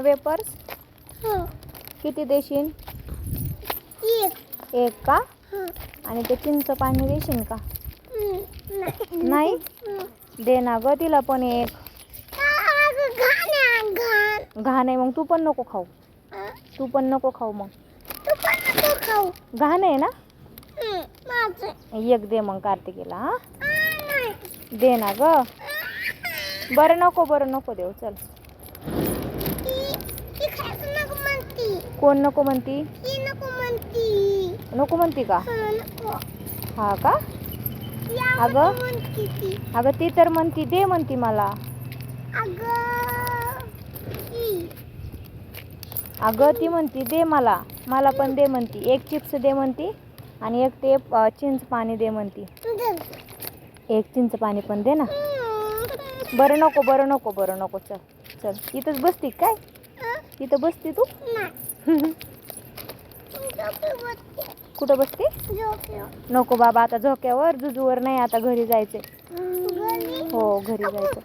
Vapours हो. किती देशील? एक. एक का? हं. आणि ते चिंच पाणी देशील का. नाही. नाही? हं. दे ना ग तिला पण एक. अगं घाण आहे, घाण. घाण आहे मग तू पण नको खाऊ. तू पण नको खाऊ मग. तू पण नको खाऊ. घाण आहे ना? हं. माझं. एक दे मग कार्तिकीला हा. आ, नाही. दे ना ग. बरं नको बरं नको देऊ चल ती ती खायचं नको म्हणती कोण नको म्हणती? नको म्हणती. नको म्हणती का? हं, का? अगं? अगं ती तर म्हणती दे म्हणती मला. अगं ती. अगं ती म्हणती दे मला. मला पण दे म्हणती. एक चिप्स दे म्हणती आणि एक ते चिंच पाणी दे म्हणती. एक चिंच पाणी पण दे ना. बरं नको बरं नको बरं नको चल. चल इथंच बसती काय? इथं बसती तू. कुठं बसती. नको बाबा आता झोक्यावर जुजूवर नाही आता घरी जायचे हो घरी जायचं